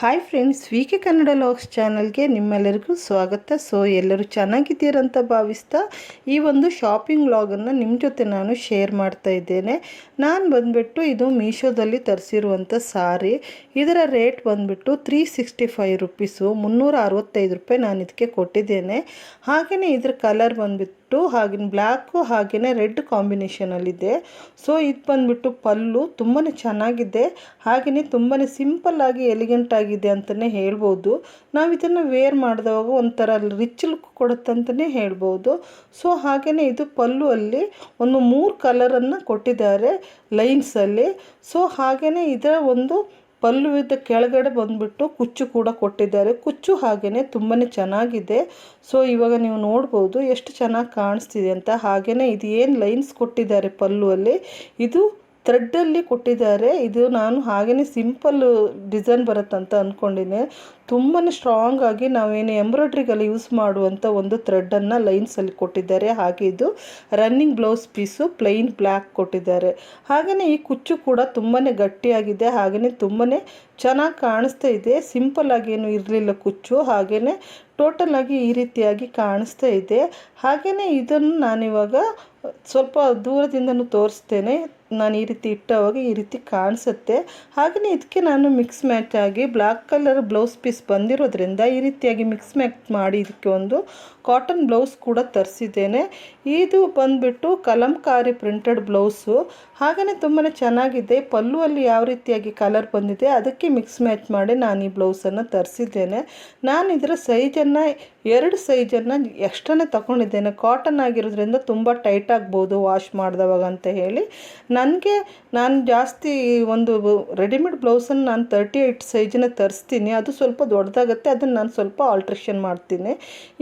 Hi friends V K Kannada vlogs ಚಾನಲ್ಗೆ ನಿಮ್ಮೆಲ್ಲರಿಗೂ ಸ್ವಾಗತ. ಸೊ ಎಲ್ಲರೂ ಚೆನ್ನಾಗಿದ್ದೀರಂತ ಭಾವಿಸ್ತಾ ಈ ಒಂದು ಶಾಪಿಂಗ್ ಲಾಗನ್ನು ನಿಮ್ಮ ಜೊತೆ ನಾನು ಶೇರ್ ಮಾಡ್ತಾ ಇದ್ದೇನೆ. ನಾನು ಬಂದುಬಿಟ್ಟು ಇದು ಮೀಶೋದಲ್ಲಿ ತರಿಸಿರುವಂಥ ಸಾರಿ. ಇದರ ರೇಟ್ ಬಂದುಬಿಟ್ಟು ತ್ರೀ ಸಿಕ್ಸ್ಟಿ ಫೈವ್ ರುಪೀಸು ಮುನ್ನೂರ ಅರವತ್ತೈದು ರೂಪಾಯಿ ನಾನು ಇದಕ್ಕೆ ಕೊಟ್ಟಿದ್ದೇನೆ. ಹಾಗೆಯೇ ಇದ್ರ ಕಲರ್ ಬಂದುಬಿಟ್ಟು ಹಾಗೆಯೇ ಬ್ಲ್ಯಾಕು ಹಾಗೆಯೇ ರೆಡ್ ಕಾಂಬಿನೇಷನಲ್ಲಿದೆ. ಸೊ, ಇದು ಬಂದುಬಿಟ್ಟು ಪಲ್ಲು ತುಂಬಾ ಚೆನ್ನಾಗಿದೆ. ಹಾಗೆಯೇ ತುಂಬಾ ಸಿಂಪಲ್ಲಾಗಿ ಎಲಿಗೆಂಟ್ ಆಗಿದೆ ಅಂತಲೇ ಹೇಳ್ಬೋದು. ನಾವು ಇದನ್ನು ವೇರ್ ಮಾಡಿದವಾಗ ಒಂಥರ ರಿಚ್ ಲುಕ್ ಕೊಡುತ್ತಂತಲೇ ಹೇಳ್ಬೋದು. ಸೊ ಹಾಗೆಯೇ ಇದು ಪಲ್ಲು ಅಲ್ಲಿ ಒಂದು ಮೂರು ಕಲರನ್ನು ಕೊಟ್ಟಿದ್ದಾರೆ ಲೈನ್ಸಲ್ಲಿ. ಸೊ ಹಾಗೆಯೇ ಇದರ ಒಂದು ಪಲ್ಲುವಿದ ಕೆಳಗಡೆ ಬಂದುಬಿಟ್ಟು ಕುಚ್ಚು ಕೂಡ ಕೊಟ್ಟಿದ್ದಾರೆ. ಕುಚ್ಚು ಹಾಗೆಯೇ ತುಂಬಾ ಚೆನ್ನಾಗಿದೆ. ಸೊ ಇವಾಗ ನೀವು ನೋಡ್ಬೋದು ಎಷ್ಟು ಚೆನ್ನಾಗಿ ಕಾಣಿಸ್ತಿದೆ ಅಂತ. ಹಾಗೆಯೇ ಇದು ಏನು ಲೈನ್ಸ್ ಕೊಟ್ಟಿದ್ದಾರೆ ಪಲ್ಲುವಲ್ಲಿ? ಇದು ಥ್ರೆಡ್ಡಲ್ಲಿ ಕೊಟ್ಟಿದ್ದಾರೆ. ಇದು ನಾನು ಹಾಗೆಯೇ ಸಿಂಪಲ್ ಡಿಸೈನ್ ಬರುತ್ತಂತ ಅಂದ್ಕೊಂಡಿದ್ದೆ ತುಂಬಾ ಸ್ಟ್ರಾಂಗ್ ಆಗಿ ನಾವೇನು ಎಂಬ್ರಾಯ್ಡ್ರಿಗೆಲ್ಲ ಯೂಸ್ ಮಾಡುವಂಥ ಒಂದು ಥ್ರೆಡ್ಡನ್ನು ಲೈನ್ಸಲ್ಲಿ ಕೊಟ್ಟಿದ್ದಾರೆ. ಹಾಗೆ ಇದು running blouse piece plain black ಕೊಟ್ಟಿದ್ದಾರೆ. ಹಾಗೆಯೇ ಈ ಕುಚ್ಚು ಕೂಡ ತುಂಬಾ ಗಟ್ಟಿಯಾಗಿದೆ. ಹಾಗೆಯೇ ತುಂಬಾ ಚೆನ್ನಾಗಿ ಕಾಣಿಸ್ತಾ ಇದೆ. ಸಿಂಪಲ್ ಆಗಿ ಇರಲಿಲ್ಲ ಕುಚ್ಚು. ಹಾಗೆಯೇ ಟೋಟಲ್ ಆಗಿ ಈ ರೀತಿಯಾಗಿ ಕಾಣಿಸ್ತಾ ಇದೆ. ಹಾಗೆಯೇ ಇದನ್ನು ನಾನಿವಾಗ ಸ್ವಲ್ಪ ದೂರದಿಂದನೂ ತೋರಿಸ್ತೇನೆ. ನಾನು ಈ ರೀತಿ ಇಟ್ಟವಾಗ ಈ ರೀತಿ ಕಾಣಿಸುತ್ತೆ. ಹಾಗೆಯೇ ಇದಕ್ಕೆ ನಾನು ಮಿಕ್ಸ್ ಮ್ಯಾಚ್ ಆಗಿ ಬ್ಲ್ಯಾಕ್ ಕಲರ್ ಬ್ಲೌಸ್ ಪೀಸ್ ಬಂದಿರೋದ್ರಿಂದ ಈ ರೀತಿಯಾಗಿ ಮಿಕ್ಸ್ ಮ್ಯಾಚ್ ಮಾಡಿ ಇದಕ್ಕೆ ಒಂದು ಕಾಟನ್ ಬ್ಲೌಸ್ ಕೂಡ ತರಿಸಿದ್ದೇನೆ. ಇದು ಬಂದುಬಿಟ್ಟು ಕಲಂಕಾರಿ ಪ್ರಿಂಟೆಡ್ ಬ್ಲೌಸು ಹಾಗೆಯೇ ತುಂಬಾ ಚೆನ್ನಾಗಿದೆ. ಪಲ್ಲುವಲ್ಲಿ ಯಾವ ರೀತಿಯಾಗಿ ಕಲರ್ ಬಂದಿದೆ ಅದಕ್ಕೆ ಮಿಕ್ಸ್ ಮ್ಯಾಚ್ ಮಾಡಿ ನಾನು ಈ ಬ್ಲೌಸನ್ನು ತರಿಸಿದ್ದೇನೆ. ನಾನು ಇದರ ಸೈಜನ್ನು ಎರಡು ಸೈಜನ್ನು ಎಕ್ಸ್ಟ್ರಾನೇ ತಗೊಂಡಿದ್ದೇನೆ ಕಾಟನ್ ಆಗಿರೋದ್ರಿಂದ ತುಂಬ ಟೈಟ್ ಆಗ್ಬೋದು ವಾಶ್ ಮಾಡಿದವಾಗ ಅಂತ ಹೇಳಿ. ನನಗೆ ನಾನು ಜಾಸ್ತಿ ಒಂದು ರೆಡಿಮೇಡ್ ಬ್ಲೌಸನ್ನು ನಾನು ತರ್ಟಿ ಏಯ್ಟ್ ಸೈಜನ್ನ ತರಿಸ್ತೀನಿ. ಅದು ಸ್ವಲ್ಪ ದೊಡ್ಡದಾಗುತ್ತೆ, ಅದನ್ನು ನಾನು ಸ್ವಲ್ಪ ಆಲ್ಟ್ರೇಷನ್ ಮಾಡ್ತೀನಿ.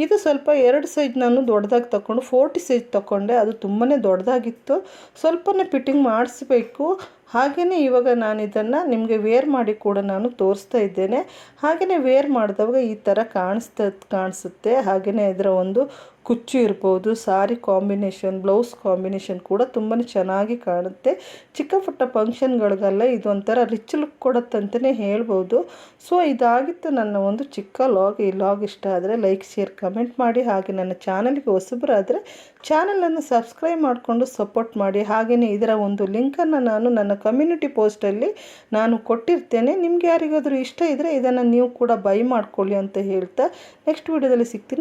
ಇದು ಸ್ವಲ್ಪ ಎರಡು ಸೈಜ್ ನಾನು ದೊಡ್ಡದಾಗಿ ತಗೊಂಡು ಫೋರ್ಟಿ ಸೈಜ್ ತಗೊಂಡೆ. ಅದು ತುಂಬಾ ದೊಡ್ಡದಾಗಿತ್ತು. ಸ್ವಲ್ಪನೇ ಫಿಟ್ಟಿಂಗ್ ಮಾಡಿಸ್ಬೇಕು. ಹಾಗೆಯೇ ಇವಾಗ ನಾನು ಇದನ್ನು ನಿಮಗೆ ವೇರ್ ಮಾಡಿ ಕೂಡ ನಾನು ತೋರಿಸ್ತಾ ಇದ್ದೇನೆ. ಹಾಗೆಯೇ ವೇರ್ ಮಾಡಿದವಾಗ ಈ ಥರ ಕಾಣಿಸ್ತಾ, ಕಾಣಿಸುತ್ತೆ. ಹಾಗೆಯೇ ಇದರ ಒಂದು ಕುಚ್ಚು ಇರ್ಬೋದು, ಸಾರಿ ಕಾಂಬಿನೇಷನ್ ಬ್ಲೌಸ್ ಕಾಂಬಿನೇಷನ್ ಕೂಡ ತುಂಬಾ ಚೆನ್ನಾಗಿ ಕಾಣುತ್ತೆ. ಚಿಕ್ಕ ಪುಟ್ಟ ಫಂಕ್ಷನ್ಗಳಿಗೆಲ್ಲ ಇದೊಂಥರ ರಿಚ್ ಲುಕ್ ಕೊಡುತ್ತಂತಲೇ ಹೇಳ್ಬೋದು. ಸೊ ಇದಾಗಿತ್ತು ನನ್ನ ಒಂದು ಚಿಕ್ಕ ಲಾಗ್ ಈ ಲಾಗ್ ಇಷ್ಟ ಆದರೆ ಲೈಕ್ ಶೇರ್ ಕಮೆಂಟ್ ಮಾಡಿ. ಹಾಗೆ ನನ್ನ ಚಾನಲ್ಗೆ ಹೊಸಬರಾದರೆ ಚಾನಲನ್ನು ಸಬ್ಸ್ಕ್ರೈಬ್ ಮಾಡಿಕೊಂಡು ಸಪೋರ್ಟ್ ಮಾಡಿ. ಹಾಗೆಯೇ ಇದರ ಒಂದು ಲಿಂಕನ್ನು ನಾನು ನನ್ನ ಕಮ್ಯುನಿಟಿ ಪೋಸ್ಟಲ್ಲಿ ನಾನು ಕೊಟ್ಟಿರ್ತೇನೆ. ನಿಮ್ಗೆ ಯಾರಿಗಾದರೂ ಇಷ್ಟ ಇದ್ದರೆ ಇದನ್ನು ನೀವು ಕೂಡ ಬೈ ಮಾಡ್ಕೊಳ್ಳಿ ಅಂತ ಹೇಳ್ತಾ ನೆಕ್ಸ್ಟ್ ವೀಡಿಯೋದಲ್ಲಿ ಸಿಗ್ತೀನಿ.